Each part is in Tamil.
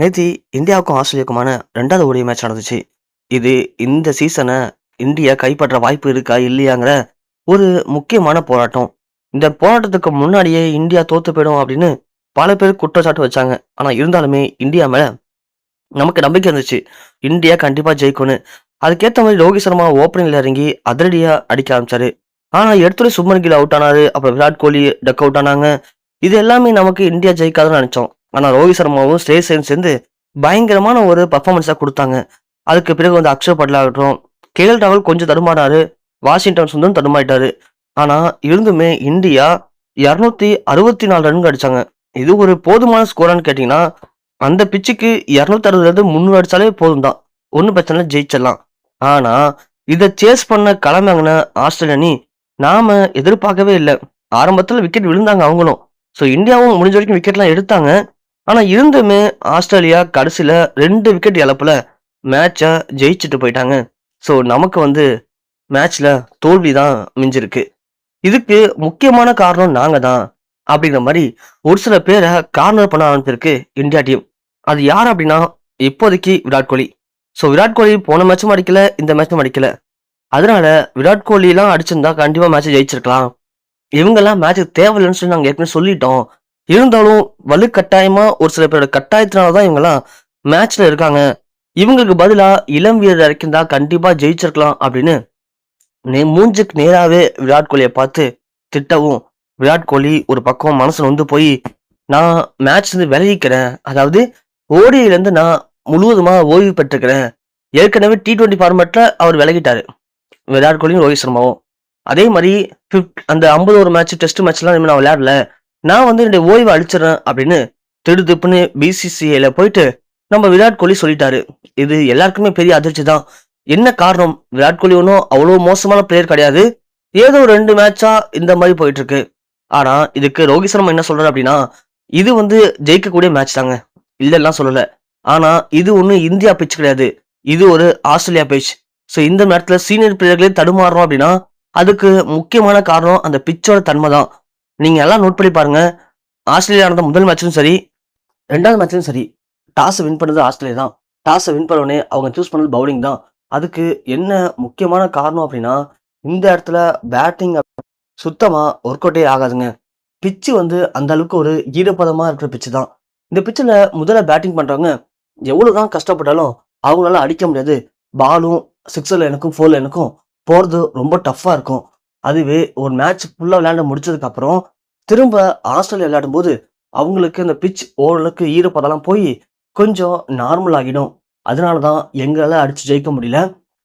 நேத்தி இந்தியாவுக்கும் ஆஸ்திரேலியாவுக்குமான ரெண்டாவது ஓடி மேட்ச் நடந்துச்சு. இது இந்த சீசனை இந்தியா கைப்பற்ற வாய்ப்பு இருக்கா? இல்லையாங்கிற ஒரு முக்கியமான போராட்டம். இந்த போராட்டத்துக்கு முன்னாடியே இந்தியா தோத்து போயிடும் அப்படின்னு பல பேர் குற்றச்சாட்டு வச்சாங்க. ஆனால் இருந்தாலுமே இந்தியா மேலே நமக்கு நம்பிக்கை இருந்துச்சு. இந்தியா கண்டிப்பாக ஜெயிக்கும்னு. அதுக்கேற்ற மாதிரி ரோஹித் சர்மா ஓப்பனிங்ல இறங்கி அதிரடியாக அடிக்க ஆரம்பிச்சாரு. ஆனால் எடுத்துட்டு சுப்மன் கில் அவுட் ஆனாரு. அப்புறம் விராட் கோலி டக் அவுட் ஆனாங்க. இது எல்லாமே நமக்கு இந்தியா ஜெயிக்காதுன்னு நினச்சோம் ஆனால் ரோஹித் சர்மாவும் ஸ்ரேயஸ் ஐயரும் சேர்ந்து பயங்கரமான ஒரு பர்ஃபார்மன்ஸாக கொடுத்தாங்க அதுக்கு பிறகு வந்து அக்ஷர் பட்டேல் ஆகட்டும், கேஎல் ராகுல் கொஞ்சம் தடுமாறாரு வாஷிங்டன் சுந்தரம் தடுமாறிட்டாரு. ஆனால் இருந்துமே இந்தியா இரநூத்தி அறுபத்தி நாலு ரன் அடிச்சாங்க. இது ஒரு போதுமான ஸ்கோரான்னு கேட்டிங்கன்னா அந்த பிச்சுக்கு இரநூத்தி அறுபதுலேருந்து முந்நூறு அடித்தாலே போதும் தான். ஒன்றும் பிரச்சனை ஜெயிச்சிடலாம். ஆனால் இதை சேஸ் பண்ண களமிறங்குன ஆஸ்திரேலிய அணி நாம எதிர்பார்க்கவே இல்லை ஆரம்பத்தில் விக்கெட் விழுந்தாங்க அவங்களும். ஸோ இந்தியாவும் முடிஞ்ச வரைக்கும் விக்கெட்லாம் எடுத்தாங்க. ஆனால் இருந்துமே ஆஸ்திரேலியா கடைசியில் ரெண்டு விக்கெட் இழப்பில் மேட்சை ஜெயிச்சுட்டு போயிட்டாங்க. ஸோ நமக்கு வந்து மேட்ச்ல தோல்வி தான் மிஞ்சிருக்கு. இதுக்கு முக்கியமான காரணம் நாங்கள் தான். அப்படிங்கிற மாதிரி ஒரு சில பேரை கார்னர் பண்ண ஆரம்பிச்சிருக்கு இந்தியா டீம். அது யார் அப்படின்னா, இப்போதைக்கு விராட் கோலி. ஸோ விராட் கோலி போன மேட்சும் அடிக்கல, இந்த மேட்சும் அடிக்கல. அதனால விராட் கோலிலாம் அடிச்சிருந்தா கண்டிப்பாக மேட்ச்சை ஜெயிச்சிருக்கலாம். இவங்கெல்லாம் மேட்ச்சுக்கு தேவையில்லைன்னு சொல்லி நாங்கள் ஏற்கனவே சொல்லிட்டோம். இருந்தாலும் வலுக்கட்டாயமா ஒரு சில பேரோட கட்டாயத்தினால தான் இவங்கலாம் மேட்ச்ல இருக்காங்க. இவங்களுக்கு பதிலா இளம் வீரர் இறக்கிருந்தா கண்டிப்பா ஜெயிச்சிருக்கலாம் அப்படின்னு மூஞ்சுக்கு நேராவே விராட் கோலியை பார்த்து திட்டவும், விராட் கோலி ஒரு பக்கம் மனசுல வந்து போய், நான் மேட்ச்லருந்து விலகிக்கிறேன். அதாவது ஓடியிலேருந்து நான் முழுவதுமா ஓய்வு பெற்றுக்கிறேன். ஏற்கனவே டி20 ஃபார்மேட்ல அவர் விலகிட்டாரு. விராட் கோலியும், ரோஹித் சர்மாவும். அதே மாதிரி ஃபிஃப்த் அந்த 51 மேட்ச் டெஸ்ட் மேட்ச்லாம் இனிமேல் நான் விளையாடல. நான் வந்து என்னுடைய ஓய்வை அழிச்சிடுறேன் அப்படின்னு திடுதிப்புன்னு பிசிசிஐல போயிட்டு நம்ம விராட் கோலி சொல்லிட்டாரு. இது எல்லாருக்குமே பெரிய அதிர்ச்சி தான். என்ன காரணம்? விராட் கோலி ஒன்றும் அவ்வளோ மோசமான பிளேயர் கிடையாது. ஏதோ ரெண்டு மேட்சா இந்த மாதிரி போயிட்டு இருக்கு. ஆனா இதுக்கு ரோஹித் சர்மா என்ன சொல்றாரு அப்படின்னா, இது வந்து ஜெயிக்கக்கூடிய மேட்ச் தாங்க. இல்லைலாம் சொல்லல. ஆனா இது ஒன்றும் இந்தியா பிச் கிடையாது. இது ஒரு ஆஸ்திரேலியா பிச் ஸோ இந்த நேரத்தில் சீனியர் பிளேயர்களே தடுமாறுறோம் அப்படின்னா, அதுக்கு முக்கியமான காரணம் அந்த பிச்சோட தன்மை தான். நீங்கள் எல்லாம் நோட் பண்ணி பாருங்க. ஆஸ்திரேலியா நடந்த முதல் மேட்ச்சும் சரி, 2வது மேட்ச்லயும் சரி, டாஸை வின் பண்ணது ஆஸ்திரேலியா தான். டாஸை வின் பண்ணோடனே அவங்க சூஸ் பண்ணது பவுலிங் தான். அதுக்கு என்ன முக்கியமான காரணம் அப்படின்னா, இந்த இடத்துல பேட்டிங் சுத்தமாக ஒர்க் அவுட்டே ஆகாதுங்க. பிட்ச் வந்து அந்த அளவுக்கு ஒரு ஈரப்பதமாக இருக்கிற பிட்ச் தான். இந்த பிச்சில் முதல்ல பேட்டிங் பண்ணுறவங்க எவ்வளோ தான் கஷ்டப்பட்டாலும் அவங்களால அடிக்க முடியாது. பாலும் சிக்ஸர் எனக்கும், ஃபோர் லைனுக்கும் போகிறது ரொம்ப டஃப்பாக இருக்கும். அதுவே ஒரு மேட்ச் ஃபுல்லாக விளையாண்டு முடிச்சதுக்கு அப்புறம், திரும்ப ஆஸ்திரேலியா விளையாடும் போது அவங்களுக்கு அந்த பிட்ச் ஓரளவுக்கு ஈரப்பதெல்லாம் போய் கொஞ்சம் நார்மல் ஆகிடும். அதனால தான் எங்களால் அடித்து ஜெயிக்க முடியல.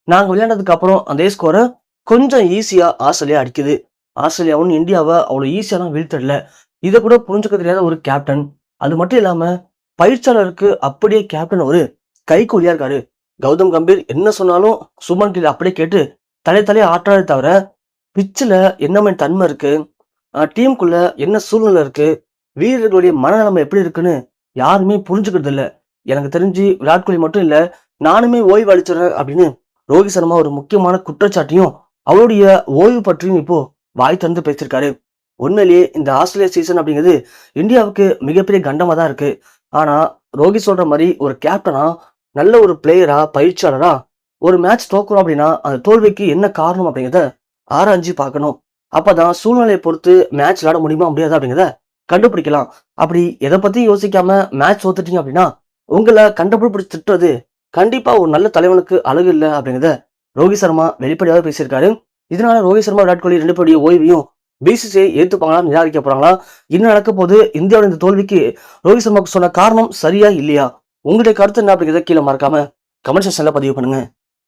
நாங்கள் விளையாண்டதுக்கு அப்புறம் அதே ஸ்கோரை கொஞ்சம் ஈஸியாக ஆஸ்திரேலியா அடிக்குது. ஆஸ்திரேலியாவும் இந்தியாவை அவ்வளோ ஈஸியாலாம் வீழ்த்திடல. இதை கூட புரிஞ்சுக்க தெரியாத ஒரு கேப்டன். அது மட்டும் இல்லாமல் பயிற்சியாளருக்கு அப்படியே கேப்டன் ஒரு கைக்கூலியாக இருக்காரு. கௌதம் கம்பீர் என்ன சொன்னாலும் சுமன் கில் அப்படியே கேட்டு தலை தலையை ஆட்டுறாரே தவிர, பிச்சில் என்ன மாதிரி தன்மை இருக்கு? டீமுக்குள்ளே டீமுக்குள்ள என்ன சூழ்நிலை இருக்கு? வீரர்களுடைய மனநிலைமை எப்படி இருக்குன்னு யாருமே புரிஞ்சுக்கிறதில்ல எனக்கு தெரிஞ்சு விராட் கோலி மட்டும் இல்லை நானுமே ஓய்வு அளிச்சிடறேன் அப்படின்னு ரோஹித் சர்மா ஒரு முக்கியமான குற்றச்சாட்டையும், அவருடைய ஓய்வு பற்றியும் இப்போ வாய் திறந்து பேசியிருக்காரு. உண்மையிலேயே இந்த ஆஸ்திரேலியா சீசன் அப்படிங்கிறது இந்தியாவுக்கு மிகப்பெரிய கண்டமாக தான் இருக்கு. ஆனா ரோஹித் சொல்ற மாதிரி ஒரு கேப்டனா, நல்ல ஒரு பிளேயரா, பயிற்சியாளரா ஒரு மேட்ச் தோக்குறோம் அப்படின்னா, அந்த தோல்விக்கு என்ன காரணம் அப்படிங்கிறத ஆராய்ஞ்சு பார்க்கணும். அப்பதான் சூழ்நிலையை பொறுத்து மேட்ச் விளையாட முடியுமா? முடியாதா? அப்படிங்கிறத கண்டுபிடிக்கலாம். அப்படி எதை பத்தியும் யோசிக்காம மேட்ச் தோத்துட்டீங்க அப்படின்னா, உங்களை கண்டபடி திட்டுறது கண்டிப்பா ஒரு நல்ல தலைவனுக்கு அழகு இல்லை அப்படிங்கிறத ரோஹித் சர்மா வெளிப்படையாக பேசியிருக்காரு. இதனால ரோஹித் சர்மா, விராட் கோலி ரெண்டு பேருடைய ஓய்வையும் பிசிசிஐ ஏற்றுப்பாங்களா நிராகரிக்க போறாங்களா? என்ன நடக்க போகுது? இந்தியாவோட இந்த தோல்விக்கு ரோஹித் சர்மாவுக்கு சொன்ன காரணம் சரியா? இல்லையா? உங்களுடைய கருத்து என்ன அப்படிங்கிறத கீழே மறக்காம கமெண்ட் செக்ஷன்ல பதிவு பண்ணுங்க.